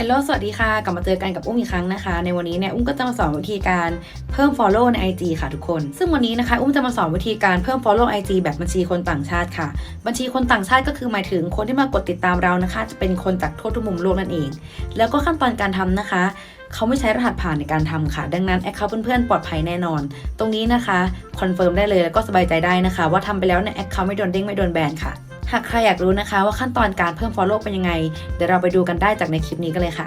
ฮลโลสวัสดีค่ะ กลับมาเจอกันกับอุ้มอีกครั้งนะคะ ในวันนี้เนี่ย อุ้มก็จะมาสอนวิธีการเพิ่ม Follow ใน IG ค่ะทุกคน ซึ่งวันนี้นะคะ อุ้มจะมาสอนวิธีการเพิ่ม Follow IG แบบบัญชีคนต่างชาติค่ะ บัญชีคนต่างชาติก็คือหมายถึงคนที่มากดติดตามเรานะคะ จะเป็นคนจากทั่วทุกมุมโลกนั่นเอง แล้วก็ขั้นตอนการทำนะคะ เขาไม่ใช้รหัสผ่านในการทำค่ะ ดังนั้นแอคเคาท์เพื่อนๆปลอดภัยแน่นอน ตรงนี้นะคะคอนเฟิร์มได้เลยแล้วก็สบายใจได้นะคะ ว่าทำไปแล้วเนี่ยแอคเคาท์ไม่โดนเด้งไม่โดนแบนค่ะ หากใครอยากรู้นะคะว่าขั้นตอนการเพิ่ม Follow เป็นยังไง เดี๋ยวเราไปดูกันได้จากในคลิปนี้กันเลยค่ะ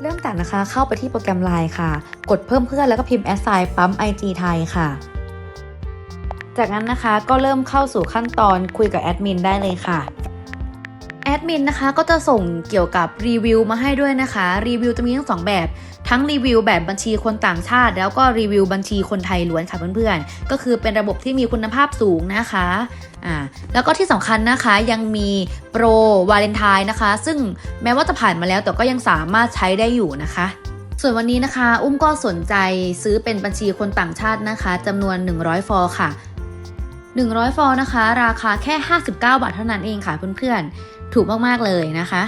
เริ่มจากนะคะเข้าไปที่โปรแกรม Line ค่ะ กดเพิ่มเพื่อนแล้วก็พิมพ์ s i ปั๊ม IG ไทยค่ะ จากนั้นนะคะก็เริ่มเข้าสู่ขั้นตอนคุยกับแอดมินได้เลยค่ะ ดมินนะคะก็จะส่งเกี่ยวกับรีวิวมาให้ด้วยนะคะ รีวิวจะมีทั้งสองแบบ ทั้งรีวิวแบบบัญชีคนต่างชาติ แล้วก็รีวิวบัญชีคนไทยล้วนค่ะเพื่อนๆ ก็คือเป็นระบบที่มีคุณภาพสูงนะคะอ่าแล้วก็ที่สำคัญนะคะยังมีโปรวาเลนไทน์นะคะ ซึ่งแม้ว่าจะผ่านมาแล้วแต่ก็ยังสามารถใช้ได้อยู่นะคะส่วนวันนี้นะคะ อุ้มก็สนใจซื้อเป็นบัญชีคนต่างชาตินะคะจำนวน 100 ฟอร์ค่ะ 100 ฟอร์นะคะ ราคาแค่ 59 บาทเท่านั้นเองค่ะเพื่อนๆ ถูกมากๆเลยนะคะ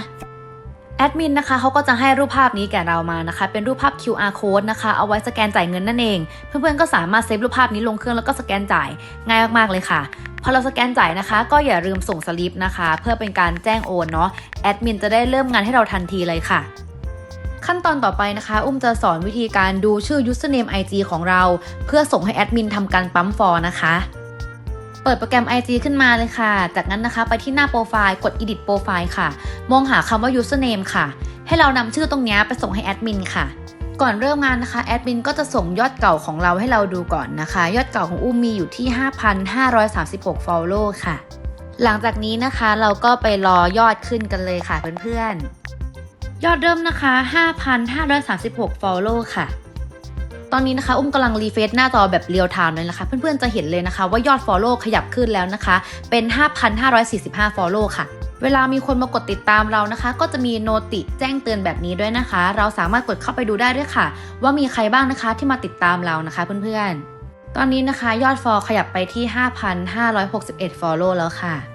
แอดมินนะคะเขาก็จะให้รูปภาพนี้แก่เรามานะคะ เป็นรูปภาพ QR code นะคะ เอาไว้สแกนจ่ายเงินนั่นเอง เพื่อนๆก็สามารถเซฟรูปภาพนี้ลงเครื่องแล้วก็สแกนจ่ายง่ายมากๆเลยค่ะพอเราสแกนจ่ายนะคะ ก็อย่าลืมส่งสลิปนะคะ เพื่อเป็นการแจ้งโอนเนาะแอดมินจะได้เริ่มงานให้เราทันทีเลยค่ะ ขั้นตอนต่อไปนะคะ อุ้มจะสอนวิธีการดูชื่อ username IG ของเรา เพื่อส่งให้แอดมินทำการปั๊มฟอร์นะคะ เปิดโปรแกรม IG ขึ้นมาเลยค่ะ จากนั้นนะคะไปที่หน้าโปรไฟล์กด edit โปรไฟล์ค่ะ มองหาคำว่า username ค่ะ ให้เรานำชื่อตรงนี้ไปส่งให้แอดมินค่ะ ก่อนเริ่มงานนะคะแอดมินก็จะส่งยอดเก่าของเราให้เราดูก่อนนะคะ ยอดเก่าของอุ้มมีอยู่ที่ 5,536 follow ค่ะ หลังจากนี้นะคะเราก็ไปรอยอดขึ้นกันเลยค่ะเพื่อนๆยอดเริ่มนะคะ 5,536 follow ค่ะ ตอนนี้นะคะ อุ้มกำลังรีเฟซหน้าจอแบบเรียลไทม์เลยนะคะ เพื่อนๆจะเห็นเลยนะคะ ว่ายอด follow ขยับขึ้นแล้วนะคะ เป็น 5,545 follow ค่ะเวลามีคนมากดติดตามเรานะคะ ก็จะมีโนติแจ้งเตือนแบบนี้ด้วยนะคะ เราสามารถกดเข้าไปดูได้ด้วยค่ะ ว่ามีใครบ้างนะคะที่มาติดตามเรานะคะเพื่อนๆ ตอนนี้นะคะยอดฟอลขยับไปที่ 5,561 follow แล้วค่ะ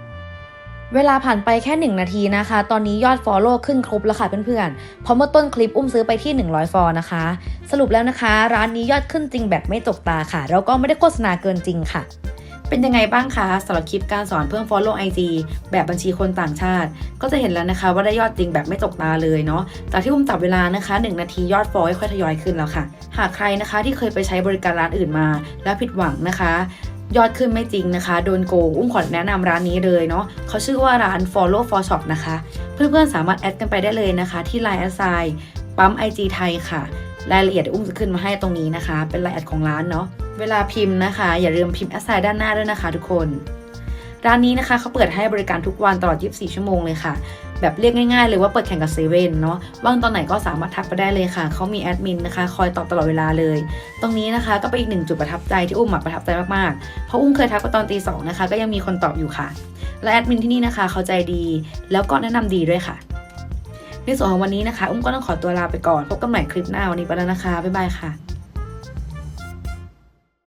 เวลาผ่านไปแค่ 1 นาทีนะคะ ตอนนี้ยอด Follow ขึ้นครบแล้วค่ะเพื่อนๆ เพราะเมื่อต้นคลิปอุ้มซื้อไปที่ 100 ฟอลนะคะ สรุปแล้วนะคะ ร้านนี้ยอดขึ้นจริงแบบไม่จกตาค่ะ แล้วก็ไม่ได้โฆษณาเกินจริงค่ะ เป็นยังไงบ้างคะสำหรับคลิปการสอนเพิ่ม Follow IG แบบบัญชีคนต่างชาติ ก็จะเห็นแล้วนะคะว่าได้ยอดจริงแบบไม่จกตาเลยเนาะ จากที่อุ้มจับเวลานะคะ 1 นาทียอดฟอลค่อยทยอยขึ้นแล้วค่ะ หากใครนะคะที่เคยไปใช้บริการร้านอื่นมา แล้วผิดหวังนะคะ ยอดขึ้นไม่จริงนะคะ โดนโกงอุ้มขอแนะนำร้านนี้เลยเนาะเขาชื่อว่าร้าน follow for shop นะคะ เพื่อนๆสามารถแอดกันไปได้เลยนะคะ ที่ Line แอดไซปั๊ม IG ไทยค่ะ รายละเอียดอุ้มจะขึ้นมาให้ตรงนี้นะคะ เป็นรายละเอียดของร้านเนาะเวลาพิมพ์นะคะ อย่าลืมพิมพ์แอดไซด้านหน้าด้วยนะคะ ทุกคน ร้านนี้นะคะเขาเปิดให้บริการทุกวันตลอด 24 ชั่วโมงเลยค่ะ แบบเรียกง่ายๆเลยว่าเปิดแข่งกับเซเว่นเนาะว่างตอนไหนก็สามารถทักไปได้เลยค่ะ เขามีแอดมินนะคะ คอยตอบตลอดเวลาเลย ตรงนี้นะคะก็เป็นอีกหนึ่งจุดประทับใจที่อุ้มอะประทับใจมากๆ เพราะอุ้มเคยทักไปตอนตีสองนะคะ ก็ยังมีคนตอบอยู่ค่ะ และแอดมินที่นี่นะคะเขาใจดี แล้วก็แนะนำดีด้วยค่ะ ในส่วนของวันนี้นะคะ อุ้มก็ต้องขอตัวลาไปก่อน พบกันใหม่คลิปหน้าวันนี้ไปแล้วนะคะบ๊ายบายค่ะ